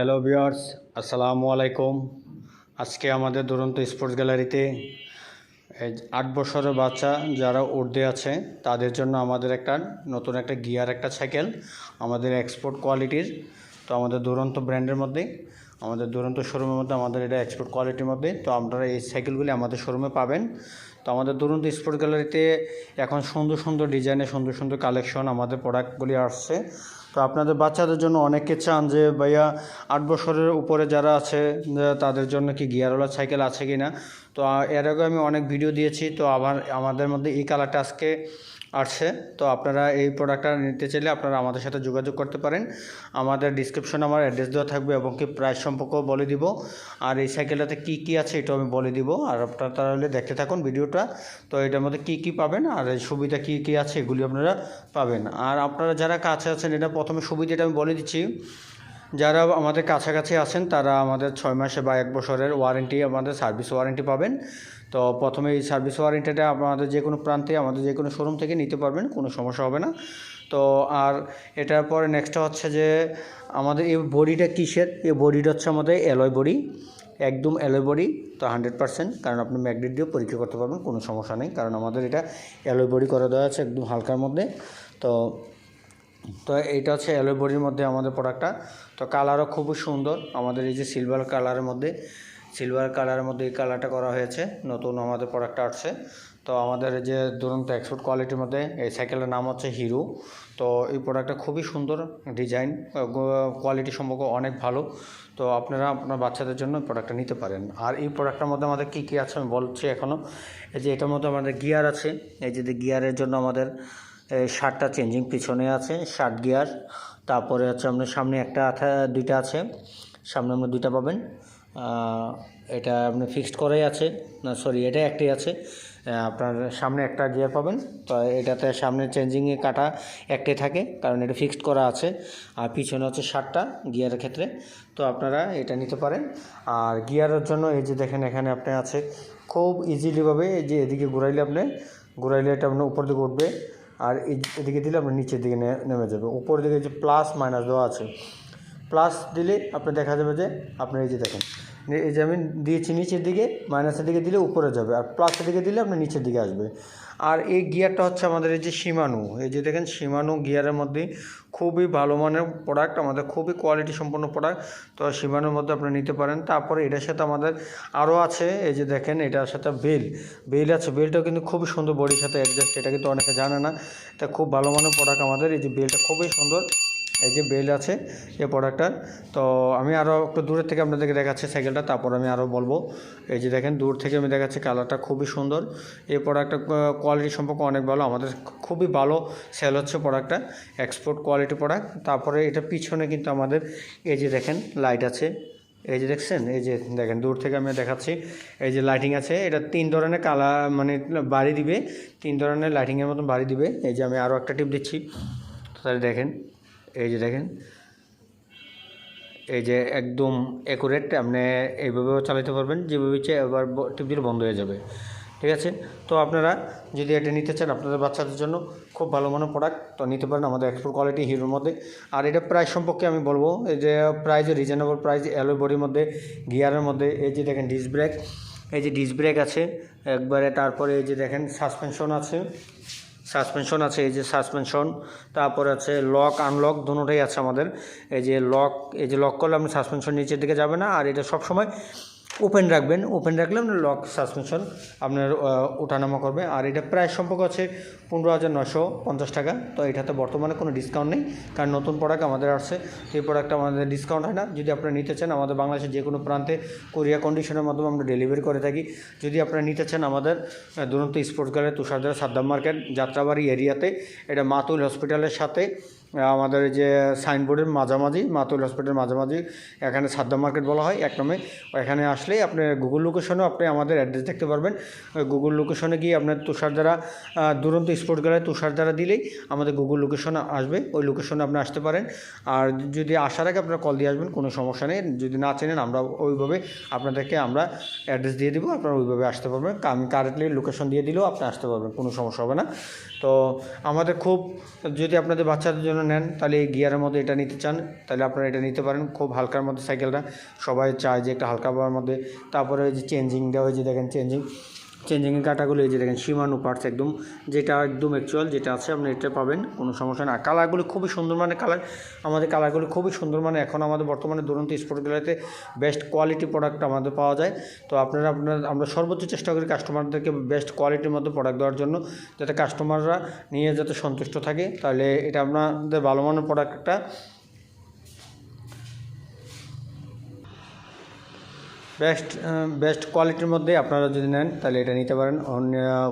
Hello viewers আসসালামু আলাইকুম আজকে আমাদের দুরন্ত স্পোর্টস গ্যালারিতে আট বছরের বাচ্চা যারা উর্দে আছে, তাদের জন্য আমাদের একটা নতুন একটা গিয়ার একটা সাইকেল আমাদের এক্সপোর্ট কোয়ালিটির তো আমাদের দুরন্ত ব্র্যান্ডের মধ্যে, আমাদের দুরন্ত শোরুমের মধ্যে আমাদের এটা এক্সপোর্ট কোয়ালিটির মধ্যে, তো আপনারা এই সাইকেলগুলি আমাদের শোরুমে পাবেন। তো আমাদের দুরন্ত স্পোর্ট গ্যালারিতে এখন সুন্দর সুন্দর ডিজাইনে সুন্দর সুন্দর কালেকশন আমাদের প্রোডাক্টগুলি আসছে। তো আপনাদের বাচ্চাদের জন্য অনেকে চান যে, ভাইয়া, আট বছরের উপরে যারা আছে, তাদের জন্য কি গিয়ারওয়ালা সাইকেল আছে কি না তো এর আগে আমি অনেক ভিডিও দিয়েছি, তো আবার আমাদের মধ্যে এই কালারটা আজকে আসছে। তো আপনারা এই প্রোডাক্টটা নিতে চাইলে আপনারা আমাদের সাথে যোগাযোগ করতে পারেন। আমাদের ডিসক্রিপশনে আমার অ্যাড্রেস দেওয়া থাকবে এবং কি প্রাইস সম্পর্কেও বলে দিব। আর এই সাইকেলটাতে কী কী আছে এটাও আমি বলে দিব। আর আপনারা তাহলে দেখতে থাকুন ভিডিওটা। তো এটার মধ্যে কী কী পাবেন আর এই সুবিধা কী কী আছে এগুলি আপনারা পাবেন। আর আপনারা যারা কাছে আছেন, এটা প্রথমে সুবিধাটা আমি বলে দিচ্ছি। যারা আমাদের কাছাকাছি আছেন, তারা আমাদের ছয় মাসে বা এক বছরের ওয়ারেন্টি আমাদের সার্ভিস ওয়ারেন্টি পাবেন। তো প্রথমে এই সার্ভিস ওয়ারেন্টিটা আমাদের যে কোনো প্রান্তে, আমাদের যে কোনো শোরুম থেকে নিতে পারবেন, কোনো সমস্যা হবে না। তো আর এটার পরে নেক্সটটা হচ্ছে যে, আমাদের এই বডিটা কিসের? এই বডিটা হচ্ছে আমাদের অ্যালয় বডি একদম অ্যালয় বডি তো হান্ড্রেড পার্সেন্ট কারণ আপনি ম্যাগনেট দিয়েও পরীক্ষা করতে পারবেন, কোনো সমস্যা নেই। কারণ আমাদের এটা অ্যালয় বডি করে দেওয়া আছে একদম হালকার মধ্যে। তো তো এইটা হচ্ছে অ্যালোয় বডির মধ্যে আমাদের প্রোডাক্টটা তো কালারও খুবই সুন্দর। আমাদের এই যে সিলভার কালারের মধ্যে সিলভার কালারের মধ্যে এই কালারটা করা হয়েছে। নতুন আমাদের প্রোডাক্টটা আসছে। তো আমাদের যে দুরন্ত এক্সপোর্ট কোয়ালিটির মধ্যে এই সাইকেলের নাম হচ্ছে হিরো তো এই প্রোডাক্টটা খুবই সুন্দর ডিজাইন কোয়ালিটি সম্পর্কে অনেক ভালো। তো আপনারা আপনার বাচ্চাদের জন্য প্রোডাক্টটা নিতে পারেন। আর এই প্রোডাক্টটার মধ্যে আমাদের কী কী আছে আমি বলছি এখনও এই যে এটার মধ্যে আমাদের গিয়ার আছে। এই যে গিয়ারের জন্য আমাদের শার্টটা চেঞ্জিং পিছনে আছে, শার্ট গিয়ার। তারপরে হচ্ছে আপনার সামনে একটা আঠা- দুইটা আছে। সামনে আপনার দুইটা পাবেন। এটা আপনি ফিক্সড করাই আছে। না সরি এটা একটাই আছে। আপনার সামনে একটা গিয়ার পাবেন। তো এটাতে সামনে চেঞ্জিংয়ে কাটা একটাই থাকে, কারণ এটা ফিক্সড করা আছে। আর পিছনে হচ্ছে শার্টটা গিয়ারের ক্ষেত্রে। তো আপনারা এটা নিতে পারেন। আর গিয়ারের জন্য এই যে দেখেন, এখানে আপনি আছে। খুব ইজিলিভাবে এই যে এদিকে ঘুরাইলে আপনি, ঘুরাইলে এটা আপনার উপর দিকে উঠবে। আর এদিকে দিলে আপনার নিচের দিকে নেমে যাবে। উপর দিকে যে প্লাস মাইনাস দেওয়া আছে প্লাস দিলে আপনার দেখা যাবে যে আপনার এই যে দেখেন এই যে আমি দিয়েছি নিচের দিকে, মাইনাসের দিকে দিলে উপরে যাবে, আর প্লাসের দিকে দিলে আপনার নিচের দিকে আসবে। আর এই গিয়ারটা হচ্ছে আমাদের এই যে সীমানু, এই যে দেখেন সীমানু গিয়ারের মধ্যে খুবই ভালো মানের প্রোডাক্ট আমাদের খুবই কোয়ালিটি সম্পন্ন প্রোডাক্ট তো সীমানুর মধ্যে আপনি নিতে পারেন। তারপরে এটার সাথে আমাদের আরও আছে, এই যে দেখেন এটার সাথে বেল বেল আছে, বেলটাও কিন্তু খুবই সুন্দর বডির সাথে অ্যাডজাস্ট এটা কিন্তু অনেকে জানে না। এটা খুব ভালো মানের প্রোডাক্ট আমাদের, এই যে বেলটা খুবই সুন্দর। এই যে বেল আছে, এই প্রোডাক্টটার তো আমি আরও একটু দূরের থেকে আপনাদেরকে দেখাচ্ছি সাইকেলটা তারপর আমি আরও বলব। এই যে দেখেন, দূর থেকে আমি দেখাচ্ছি কালারটা খুবই সুন্দর। এই প্রোডাক্টটা কোয়ালিটি সম্পর্কে অনেক ভালো। আমাদের খুবই ভালো সেল হচ্ছে প্রোডাক্টটা এক্সপোর্ট কোয়ালিটি প্রোডাক্ট তারপরে এটা পিছনে কিন্তু আমাদের এই যে দেখেন লাইট আছে। এই যে দেখছেন? এই যে দেখেন, দূর থেকে আমি দেখাচ্ছি। এই যে লাইটিং আছে, এটা তিন ধরনের কালার মানে বাড়ি দিবে। তিন ধরনের লাইটিংয়ের মতন বাড়ি দিবে। এই যে আমি আরও একটা টিপ দিচ্ছি। তাহলে দেখেন এই যে দেখেন, এই যে একদম অ্যাকুরেট আপনি এইভাবেও চালাতে পারবেন, যেভাবে ইচ্ছে এবার টিপ বন্ধ হয়ে যাবে। ঠিক আছে? তো আপনারা যদি এটা নিতে চান আপনাদের বাচ্চাদের জন্য, খুব ভালো মানের প্রোডাক্ট তো নিতে পারেন আমাদের এক্সপোর্ট কোয়ালিটি হিরোর মধ্যে। আর এটা প্রাইস সম্পর্কে আমি বলব, এই যে প্রাইস রিজনেবল প্রাইস অ্যালো বডির মধ্যে গিয়ারের মধ্যে, এই যে দেখেন ডিস ব্রেক এই যে ডিস ব্রেক আছে, একবারে তারপরে এই যে দেখেন সাসপেনশন আছে। সাসপেনশন আছে, এই যে সাসপেনশন, তারপর আছে লক, আনলক দুটোটাই আছে আমাদের। এই যে লক, এই যে লক করলে আপনি সাসপেনশন নিচের দিকে যাবে না, আর এটা সবসময় ওপেন রাখবেন ওপেন রাখলে আপনার লক সাসপেনশন আপনার ওঠানামা করবে। আর এটা প্রায় সম্পর্ক আছে পনেরো হাজার নশো পঞ্চাশ টাকা। তো এটাতে বর্তমানে কোনো ডিসকাউন্ট নেই। কারণ নতুন প্রোডাক্ট আমাদের আসছে। এই প্রোডাক্টটা আমাদের ডিসকাউন্ট হয় না। যদি আপনারা নিতে চান, আমাদের বাংলাদেশের যে কোনো প্রান্তে কোরিয়া কন্ডিশনের মাধ্যমে আমরা ডেলিভারি করে থাকি। যদি আপনারা নিতে চান আমাদের দুরন্ত স্পোর্টস গ্যালারি তুষারদার সাদ্দাম মার্কেট, যাত্রাবাড়ি এরিয়াতে, এটা মাতুল হসপিটালের সাথে। আমাদের যে সাইনবোর্ডের মাঝামাঝি, মাতুল হসপিটালের মাঝামাঝি, এখানে সাদ্দাম মার্কেট বলা হয়, এক নামে। এখানে আসলেই আপনি গুগল লোকেশনেও আপনি আমাদের অ্যাড্রেস দেখতে পারবেন। গুগল লোকেশনে গিয়ে আপনার তুষার দ্বারা দুরন্ত স্পোর্ট গ্যালারি তুষার দ্বারা দিলেই আমাদের গুগল লোকেশনে আসবে। ওই লোকেশনে আপনি আসতে পারেন। আর যদি আসার আগে আপনারা কল দিয়ে আসবেন, কোনো সমস্যা নেই। যদি না চেনেন, আমরা ওইভাবে আপনাদেরকে আমরা অ্যাড্রেস দিয়ে দিব, আপনারা ওইভাবে আসতে পারবেন। কারেন্টলি লোকেশন দিয়ে দিলেও আপনি আসতে পারবেন, কোনো সমস্যা হবে না। তো আমাদের খুব, যদি আপনাদের বাচ্চাদের জন্য নেন, তাহলে এই গিয়ারের মধ্যে এটা নিতে চান, তাহলে আপনারা এটা নিতে পারেন, খুব হালকার মধ্যে সাইকেলটা সবাই চায় যে একটা হালকা পাওয়ার মধ্যে। তারপরে ওই যে চেঞ্জিং দেওয়া হয়েছে দেখেন চেঞ্জিং চেঞ্জিংয়ের কাটাগুলো এই যে দেখেন সীমানু পার্টস একদম, যেটা একদম অ্যাকচুয়াল যেটা আছে, আপনি এটা পাবেন, কোনো সমস্যা না কালারগুলো খুবই সুন্দর মানে কালার আমাদের কালারগুলো খুবই সুন্দর মানে এখন আমাদের বর্তমানে দুরন্ত স্পোর্ট গ্যালারিতে বেস্ট কোয়ালিটি প্রোডাক্ট আমাদের পাওয়া যায়। তো আপনারা, আপনার, আমরা সর্বোচ্চ চেষ্টা করি কাস্টমারদেরকে বেস্ট কোয়ালিটির মধ্যে প্রোডাক্ট দেওয়ার জন্য, যাতে কাস্টমাররা নিয়ে যাতে সন্তুষ্ট থাকে। তাহলে এটা আপনাদের ভালো মানের প্রোডাক্টটা বেস্ট বেস্ট কোয়ালিটির মধ্যে আপনারা যদি নেন, তাহলে এটা নিতে পারেন।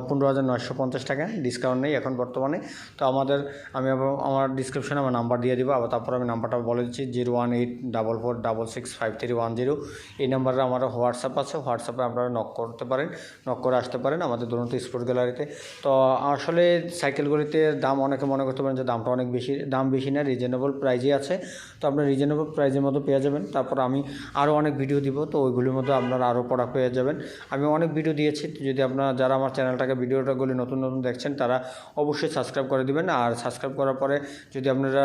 পনেরো হাজার নয়শো পঞ্চাশ টাকা ডিসকাউন্ট নেই এখন বর্তমানে। তো আমাদের, আমি আমার ডিসক্রিপশনে আমার নাম্বার দিয়ে দেবো, আবার তারপর আমি নাম্বারটা বলে দিচ্ছি, zero one eight double four double six five three one zero. এই নাম্বারে আমার হোয়াটসঅ্যাপ আছে হোয়াটসঅ্যাপে আপনারা নক করতে পারেন নক করে আসতে পারেন আমাদের দুরন্ত স্পোর্ট গ্যালারিতে তো। আসলে সাইকেলগুলিতে দাম অনেকে মনে করতে পারেন যে দামটা অনেক বেশি, দাম বেশি না রিজনেবল প্রাইজে আছে। তো আপনার রিজনেবল প্রাইজের মধ্যে পেয়ে যাবেন। তারপর আমি আরও অনেক ভিডিও দিব, তো ওইগুলির মধ্যে আপনারা আরও পড়া হয়ে যাবেন। আমি অনেক ভিডিও দিয়েছি, যদি আপনারা যারা আমার চ্যানেলটাকে ভিডিওটাগুলি নতুন নতুন দেখছেন, তারা অবশ্যই সাবস্ক্রাইব করে দিবেন। আর সাবস্ক্রাইব করার পরে যদি আপনারা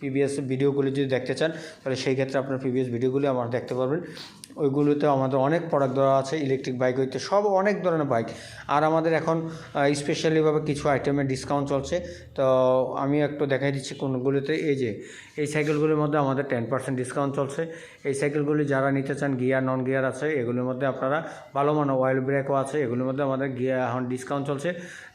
প্রিভিয়াস ভিডিওগুলি যদি দেখতে চান, তাহলে সেই ক্ষেত্রে আপনার প্রিভিয়াস ভিডিওগুলি আমার দেখতে পারবেন। ওইগুলোতে আমাদের অনেক প্রোডাক্ট দেওয়া আছে ইলেকট্রিক বাইক হইতে, সব অনেক ধরনের বাইক আর আমাদের এখন স্পেশালিভাবে কিছু আইটেমের ডিসকাউন্ট চলছে। তো আমি একটু দেখাই দিচ্ছি কোনগুলোতে। এই যে, এই সাইকেলগুলির মধ্যে আমাদের টেন পার্সেন্ট ডিসকাউন্ট চলছে। এই সাইকেলগুলি যারা নিতে চান গিয়ার নন গিয়ার আছে, এগুলির মধ্যে আপনারা ভালো মানের অয়েল ব্রেকও আছে, এগুলির মধ্যে আমাদের গিয়ার এখন ডিসকাউন্ট চলছে।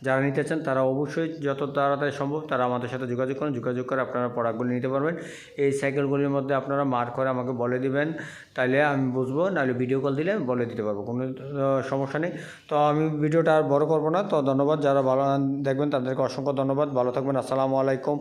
যারা নিতে চান, তারা অবশ্যই যত তাড়াতাড়ি সম্ভব তারা আমাদের সাথে যোগাযোগ করুন। যোগাযোগ করে আপনারা প্রোডাক্টগুলি নিতে পারবেন। এই সাইকেলগুলির মধ্যে আপনারা মার্ক করে আমাকে বলে দিবেন। তাহলে আমি বুঝব, নাহলে ভিডিও কল দিলে বলে দিতে পারব, কোনো সমস্যা নেই। তো আমি ভিডিওটা আর বড় করব না। তো ধন্যবাদ, যারা ভালো দেখবেন, তাদেরকে অসংখ্য ধন্যবাদ। ভালো থাকবেন, আসসালামু আলাইকুম।